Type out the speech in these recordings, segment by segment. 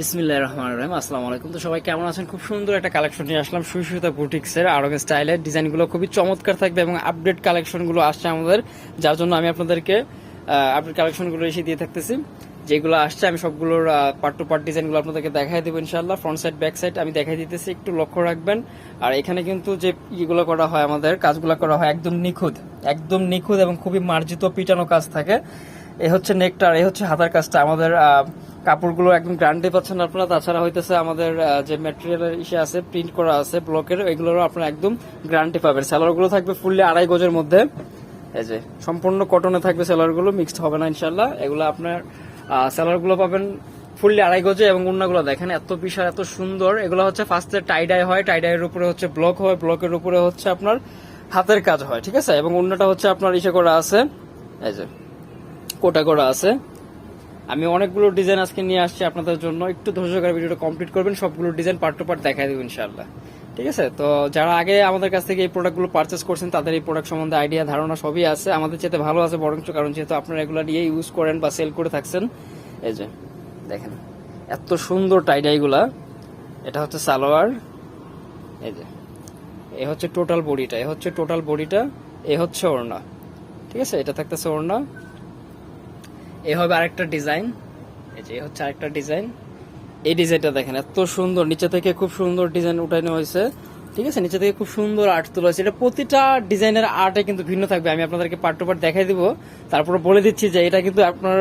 বিসমিল্লাহ রহমান রহিম, আসসালামু আলাইকুম। তো সবাই কেমন আছেন? খুব সুন্দর একটা কালেকশন নিয়ে আসলাম সুইসুতা বুটিক্সের আরও স্টাইলের ডিজাইনগুলো খুবই চমৎকার থাকবে এবং আপডেট কালেকশনগুলো আসছে আমাদের, যার জন্য আমি আপনাদেরকে আপডেট কালেকশনগুলো এসে দিয়ে থাকতেছি। যেগুলো আসছে, আমি সবগুলোর পার্ট টু পার্ট ডিজাইনগুলো আপনাদেরকে দেখাই দেবো ইনশাল্লাহ ফ্রন্ট সাইড ব্যাক সাইড আমি দেখাই দিতেছি, একটু লক্ষ্য রাখবেন। আর এখানে কিন্তু যে ইগুলো করা হয় আমাদের, কাজগুলো করা হয় একদম নিখুঁত একদম নিখুঁত এবং খুবই মার্জিত পিটানো কাজ থাকে। এ হচ্ছে নেকটার এ হচ্ছে হাতার কাজটা। আমাদের কাপড়গুলো একদম গ্যারান্টি পাচ্ছেন আপনারা। তাছাড়া হইতেছে আমাদের যে ম্যাটেরিয়ালের ইসে আছে প্রিন্ট করা আছে ব্লকের এগুলোরও আপনারা একদম গ্যারান্টি পাবেন। স্যালোয়ারগুলো থাকবে ফুললি আড়াই গজের মধ্যে। এই যে, সম্পূর্ণ কটনে থাকবে স্যালোয়ারগুলো মিক্সড হবে না ইনশাল্লাহ এগুলো আপনার স্যালোয়ারগুলো পাবেন ফুললি আড়াই গজে এবং উন্নাগুলো দেখেন এত বিশাল, এত সুন্দর। এগুলো হচ্ছে ফার্স্টে টাইডাই হয় টাইডাইয়ের উপরে হচ্ছে ব্লক হয় ব্লকের উপরে হচ্ছে আপনার হাতের কাজ হয়, ঠিক আছে? এবং অন্যটা হচ্ছে আপনার ইসে করা আছে, এই যে, কোটা করা আছে। আমি অনেকগুলো ডিজাইন আজকে নিয়ে আসছি আপনাদের জন্য। একটু ধৈর্য করে ভিডিওটা কমপ্লিট করবেন, সবগুলো ডিজাইন পার্ট টু পার্ট দেখাই দেবো ইনশাল্লাহ ঠিক আছে? তো যারা আগে আমাদের কাছ থেকে এই প্রোডাক্টগুলো পারচেস করছেন, তাদের এই প্রোডাক্ট সম্বন্ধে আইডিয়া ধারণা সবই আছে। আমাদের চেয়ে ভালো আছে বরঞ্চ কারণ যেহেতু আপনারা এগুলো নিয়ে ইউজ করেন বা সেল করে থাকছেন, এই যে, দেখেন, এত সুন্দর টাইডাইগুলা এটা হচ্ছে সালোয়ার, এই যে, এ হচ্ছে টোটাল বডিটা এ হচ্ছে টোটাল বডিটা এ হচ্ছে ওড়না। ঠিক আছে? এটা থাকতেছে ওড়না। এ হবে আরেকটা ডিজাইন। এই যে হচ্ছে আরেকটা ডিজাইন। এই ডিজাইনটা দেখেন, এত সুন্দর। নিচে থেকে খুব সুন্দর ডিজাইন উঠানো হয়েছে। ঠিক আছে? নিচে থেকে খুব সুন্দর আর্ট তোলা হয়েছে। এটা প্রতিটা ডিজাইনের আর্টে কিন্তু ভিন্ন থাকবে। আমি আপনাদেরকে পার্ট টু পার্ট দেখাই দিব। তারপরে বলে দিচ্ছি যে এটা কিন্তু আপনার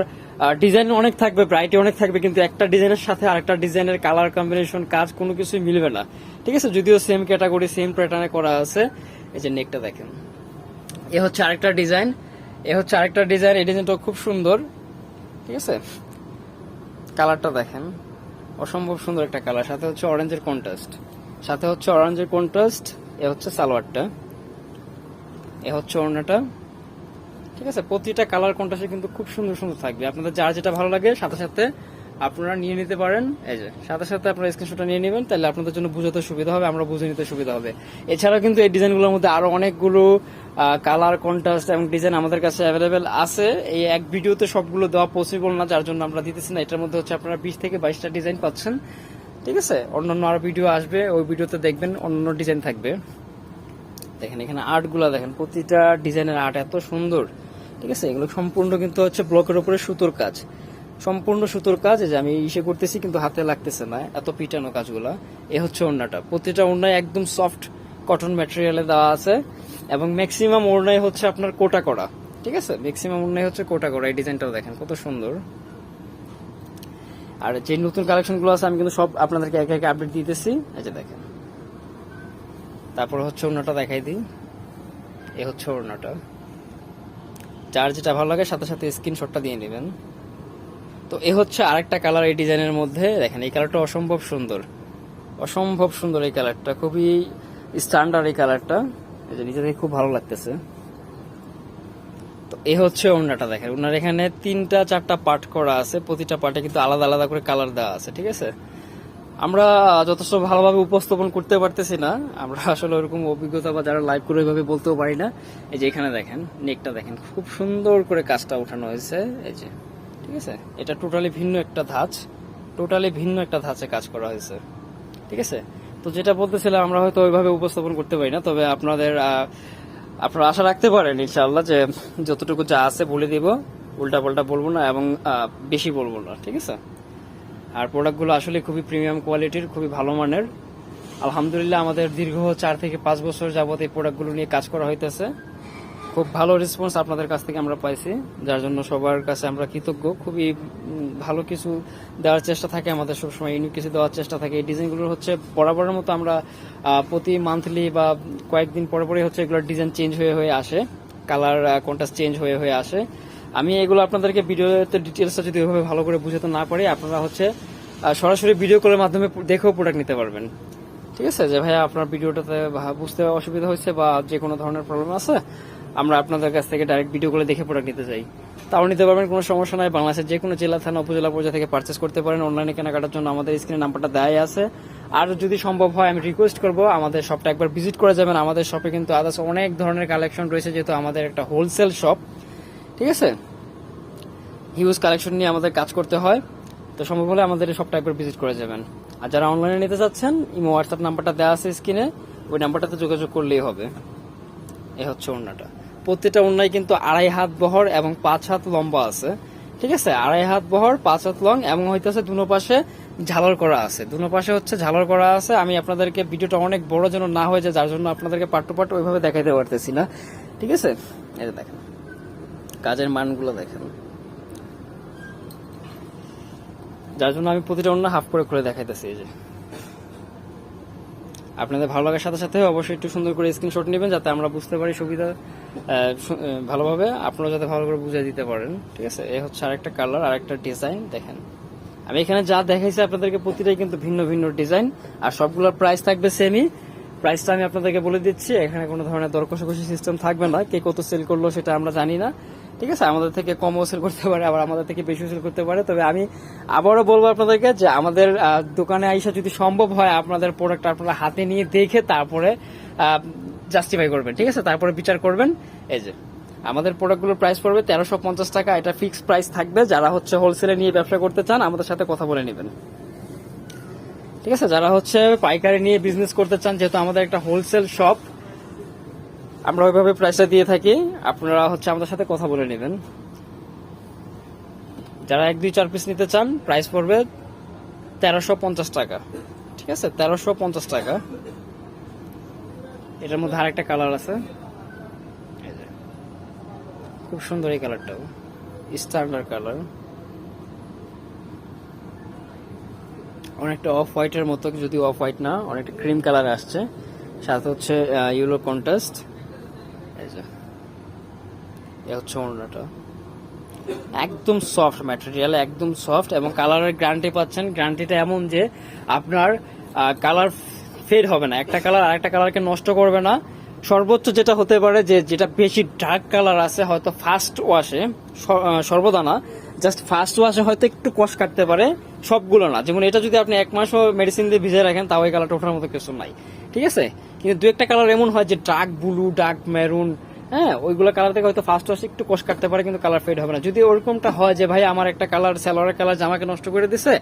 ডিজাইন অনেক থাকবে ব্রাইটি অনেক থাকবে, কিন্তু একটা ডিজাইনের সাথে আরেকটা ডিজাইনের কালার কম্বিনেশন কাজ কোনো কিছুই মিলবে না। ঠিক আছে? যদিও সেম ক্যাটাগরি সেম প্যাটার্নে করা আছে। এই যে নেকটা দেখেন। এ হচ্ছে আরেকটা ডিজাইন। এ হচ্ছে আরেকটা ডিজাইন। এই ডিজাইনটা খুব সুন্দর। ঠিক আছে? কালারটা দেখেন। অসম্ভব সুন্দর একটা কালার সাথে হচ্ছে অরেঞ্জের কন্ট্রাস্ট সাথে হচ্ছে অরেঞ্জের কন্ট্রাস্ট এ হচ্ছে সালোয়ারটা। এ হচ্ছে ওড়নাটা। ঠিক আছে? প্রতিটা কালার কন্ট্রাস্টে কিন্তু খুব সুন্দর সুন্দর থাকবে। আপনাদের যার যেটা ভালো লাগে, সাথে সাথে আপনারা নিয়ে নিতে পারেন। এই যে, সাথে সাথে আপনারা স্ক্রিনশটটা নিয়ে নেবেন, তাহলে আপনাদের জন্য বুঝাতে সুবিধা হবে, আমরা বুঝে নিতে সুবিধা হবে। এছাড়াও কিন্তু এই ডিজাইনগুলোর মধ্যে আরও অনেকগুলো কালার কন্ট্রাস্ট এবং ডিজাইন আমাদের কাছে অ্যাভেলেবেল আছে। এই এক ভিডিওতে সবগুলো দেওয়া পসিবল না, যার জন্য আমরা দিতেছি না। এটার মধ্যে হচ্ছে আপনারা বিশ থেকে বাইশটা ডিজাইন পাচ্ছেন। ঠিক আছে? অন্যান্য আরও ভিডিও আসবে। ওই ভিডিওতে দেখবেন অন্য ডিজাইন থাকবে। দেখেন এখানে আর্টগুলো দেখেন, প্রতিটা ডিজাইনের আর্ট এত সুন্দর। ঠিক আছে? এগুলো সম্পূর্ণ কিন্তু হচ্ছে ব্লকের উপরে সুতোর কাজ। সম্পূর্ণ সুতোর কাজ যে আমি ইসে করতেছি, কিন্তু হাতে লাগতেছে না। এত পিটানো কাজগুলা। এ হচ্ছে ওড়নাটা। প্রতিটা ওড়নায় একদম সফট কটন ম্যাটেরিয়ালে দেওয়া আছে। এবং ম্যাক্সিমাম ওড়নায় হচ্ছে আপনার কোটা করা, ঠিক আছে? ম্যাক্সিমাম ওড়নায় হচ্ছে কোটা করা, এই ডিজাইনটাও দেখেন, কত সুন্দর। আর যে নতুন কালেকশনগুলো আছে, আমি কিন্তু সব আপনাদেরকে একে একে আপডেট দিতেছি। এই যে দেখেন। তারপর হচ্ছে ওড়নাটা দেখাই দিই। এ হচ্ছে ওড়নাটা। যার যেটা ভালো লাগে, সাথে সাথে স্ক্রিনশটটা দিয়ে নেবেন। তো এ হচ্ছে আরেকটা কালার এই ডিজাইনের মধ্যে। দেখেন, এই কালারটা অসম্ভব সুন্দর। অসম্ভব সুন্দর এই কালারটা খুবই স্ট্যান্ডার্ড এই কালারটা যে নিচে থেকে খুব ভালো লাগতেছে। তো এ হচ্ছে ওড়নাটা দেখেন। ওনার এখানে তিনটা, চারটা পার্ট করা আছে। প্রতিটা পার্টে কিন্তু আলাদা আলাদা করে কালার দেওয়া আছে, ঠিক আছে? আমরা যথেষ্ট ভালোভাবে উপস্থাপন করতে পারতেছি না। আমরা আসলে ওরকম অভিজ্ঞতা বা যারা লাইভ করে ওইভাবে বলতেও পারি না। এই যে এখানে দেখেন, নেকটা দেখেন, খুব সুন্দর করে কাজটা উঠানো হয়েছে। এই যে, ঠিক আছে? এটা টোটালি ভিন্ন একটা ধাঁচ। টোটালি ভিন্ন একটা ধাঁচে কাজ করা হয়েছে। ঠিক আছে? তো যেটা বলতেছিলাম, আমরা হয়তো ওইভাবে উপস্থাপন করতে পারি না, তবে আপনাদের আপনারা আশা রাখতে পারেন ইনশাল্লাহ যে যতটুকু যা আছে বলে দিব উল্টা পাল্টা বলব না এবং বেশি বলব না, ঠিক আছে? আর প্রোডাক্টগুলো আসলে খুবই প্রিমিয়াম কোয়ালিটির খুবই ভালো মানের। আলহামদুলিল্লাহ আমাদের দীর্ঘ চার থেকে পাঁচ বছর যাবত এই প্রোডাক্টগুলো নিয়ে কাজ করা হইতেছে। খুব ভালো রেসপন্স আপনাদের কাছ থেকে আমরা পাইছি, যার জন্য সবার কাছে আমরা কৃতজ্ঞ। খুবই ভালো কিছু দেওয়ার চেষ্টা থাকে আমাদের সবসময় ইউনিক কিছু দেওয়ার চেষ্টা থাকে। এই ডিজাইনগুলো হচ্ছে বরাবরের মতো আমরা প্রতি মান্থলি বা কয়েকদিন পরে পরে হচ্ছে এগুলোর ডিজাইন চেঞ্জ হয়ে হয়ে আসে কালার কন্ট্রাস্ট চেঞ্জ হয়ে হয়ে আসে। আমি এগুলো আপনাদেরকে ভিডিওতে ডিটেলসটা যদি ওইভাবে ভালো করে বুঝাতে না পারি, আপনারা হচ্ছে সরাসরি ভিডিও কলের মাধ্যমে দেখেও প্রোডাক্ট নিতে পারবেন। ঠিক আছে? যে ভাইয়া, আপনার ভিডিওটাতে বুঝতে অসুবিধা হয়েছে বা যে কোনো ধরনের প্রবলেম আছে আমরা আপনাদের কাছ থেকে ডাইরেক্ট ভিডিও করে দেখে প্রোডাক্ট নিতে চাই। তাও নিতে পারবেন, কোনো সমস্যা নাই। বাংলাদেশের যে কোনো জেলা, থানা, উপজেলা পর্যায়ে থেকে পারচেস করতে পারেন। অনলাইনে কেনাকাটার জন্য আমাদের স্ক্রিনে নাম্বারটা দেয় আছে। আর যদি সম্ভব হয়, আমি রিকোয়েস্ট করব, আমাদের শপটা একবার ভিজিট করে যাবেন। আমাদের শপে কিন্তু আদার্স অনেক ধরনের কালেকশন রয়েছে, যেহেতু আমাদের একটা হোলসেল শপ ঠিক আছে? হিউজ কালেকশন নিয়ে আমাদের কাজ করতে হয়। তো সম্ভব হলে আমাদের সব টাইপের ভিজিট করে যাবেন। আর যারা অনলাইনে নিতে চাচ্ছেন, ইমো হোয়াটসঅ্যাপ নাম্বারটা দেওয়া আছে স্ক্রিনে ওই নাম্বারটাতে যোগাযোগ করলেই হবে। এ হচ্ছে ওড়নাটা প্রত্যেকটা ওড়নায় কিন্তু আড়াই হাত বহর এবং পাঁচ হাত লম্বা আছে। ঠিক আছে? আড়াই হাত বহর, পাঁচ হাত লং এবং হইতেছে দুনো পাশে ঝালর করা আছে। দুনো পাশে হচ্ছে ঝালর করা আছে। আমি আপনাদেরকে ভিডিওটা অনেক বড় যেন না হয়ে যায়, যার জন্য আপনাদেরকে পার্ট টু পার্ট ওইভাবে দেখাইতে পারতেছি না। ঠিক আছে? যে দেখেন। কাজের মানগুলো দেখেন। যার জন্য আমি প্রতিটা অন্য হাফ করে করে দেখাইতেছি, এই যে। আপনাদের ভালো লাগার সাথে সাথে অবশ্যই একটু সুন্দর করে স্ক্রিনশট নেবেন যাতে আমরা বুঝতে পারি সুবিধা ভালোভাবে। আপনারা যাতে ভালো করে বুঝিয়ে দিতে পারেন। ঠিক আছে? এই হচ্ছে আরেকটা কালার আরেকটা ডিজাইন দেখেন। আমি এখানে যা দেখাইছি আপনাদেরকে প্রতিটাই কিন্তু ভিন্ন ভিন্ন ডিজাইন আর সবগুলোর প্রাইস থাকবে সেমই প্রাইসটা আমি আপনাদেরকে বলে দিচ্ছি। এখানে কোনো ধরনের দর কষাকষি সিস্টেম থাকবে না। কে কত সেল করল সেটা আমরা জানি না। ঠিক আছে? আমাদের থেকে কম সেল করতে পারে, আবার আমাদের থেকে বেশি সেল করতে পারে। তবে আমি আবারও বলব আপনাদেরকে যে আমাদের দোকানে আইসা যদি সম্ভব হয় আপনাদের প্রোডাক্ট আপনারা হাতে নিয়ে দেখে তারপরে জাস্টিফাই করবেন, ঠিক আছে? তারপরে বিচার করবেন। এই যে, আমাদের প্রোডাক্টগুলোর প্রাইস পড়বে তেরোশো পঞ্চাশ টাকা। এটা ফিক্সড প্রাইস থাকবে। যারা হচ্ছে হোলসেলে নিয়ে ব্যবসা করতে চান, আমাদের সাথে কথা বলে নেবেন। ঠিক আছে? যারা হচ্ছে পাইকারি নিয়ে বিজনেস করতে চান, যেহেতু আমাদের একটা হোলসেল শপ আমরা ওইভাবে প্রাইসটা দিয়ে থাকি। আপনারা হচ্ছে আমাদের সাথে কথা বলে নেবেন। যারা এক, দুই, চার পিস নিতে চান প্রাইস পড়বে তেরোশো পঞ্চাশ টাকা। ঠিক আছে? তেরোশো পঞ্চাশ টাকা। এটার মধ্যে আরেকটা কালার আছে। খুব সুন্দর এই কালারটাও স্ট্যান্ডার্ড কালার অনেকটা অফ হোয়াইটের মতো যদি অফ হোয়াইট না, অনেকটা ক্রিম কালার আসছে। সাথে হচ্ছে ইউলো কন্ট্রাস্ট যে। একদম সফট ম্যাটেরিয়াল একদম সফট এবং কালারের গ্যারান্টি পাচ্ছেন। গ্যারান্টিটা এমন যে আপনার কালার ফেড হবে না। একটা কালার আরেকটা কালারকে নষ্ট করবে না। সর্বোচ্চ যেটা হতে পারে যে, যেটা বেশি ডার্ক কালার আছে, হয়তো ফার্স্ট ওয়াশে সর্বদা না জাস্ট ফার্স্ট ওয়াশে হয়তো একটু কষ কাটতে পারে। সবগুলো না। যেমন এটা যদি আপনি এক মাসও মেডিসিন দিয়ে ভিজে রাখেন, তাও এই কালারটা ওঠার মতো কিছু নাই। ঠিক আছে? কিন্তু দু একটা কালার এমন হয় যে ডার্ক ব্লু ডার্ক মেরুন হ্যাঁ ওইগুলো কালার থেকে হয়তো ফার্স্ট ওয়াশ একটু কষ কাটতে পারে, কিন্তু কালার ফেড হবে না। যদি ওরকমটা হয় যে ভাই আমার একটা কালার সালোয়ারের কালার জামাকে নষ্ট করে দিছে,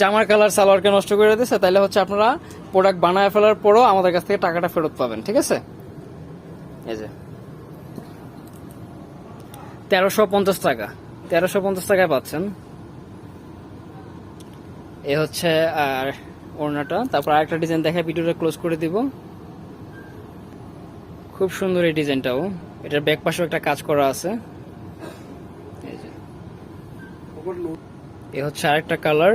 জামার কালার সালোয়ারকে নষ্ট করে দিছে তাহলে হচ্ছে আপনারা প্রোডাক্ট বানায় ফেলার পরও আমাদের কাছ থেকে টাকাটা ফেরত পাবেন। ঠিক আছে? এই যে। তেরোশো পঞ্চাশ টাকা। তেরোশো পঞ্চাশ টাকায় পাচ্ছেন। এ হচ্ছে আর ওড়নাটা। তারপর আরেকটা ডিজাইন দেখা ভিডিওটা ক্লোজ করে দিব। খুব সুন্দর এই ডিজাইনটাও এটার ব্যাক পাশেও একটা কাজ করা আছে। এ হচ্ছে আরেকটা কালার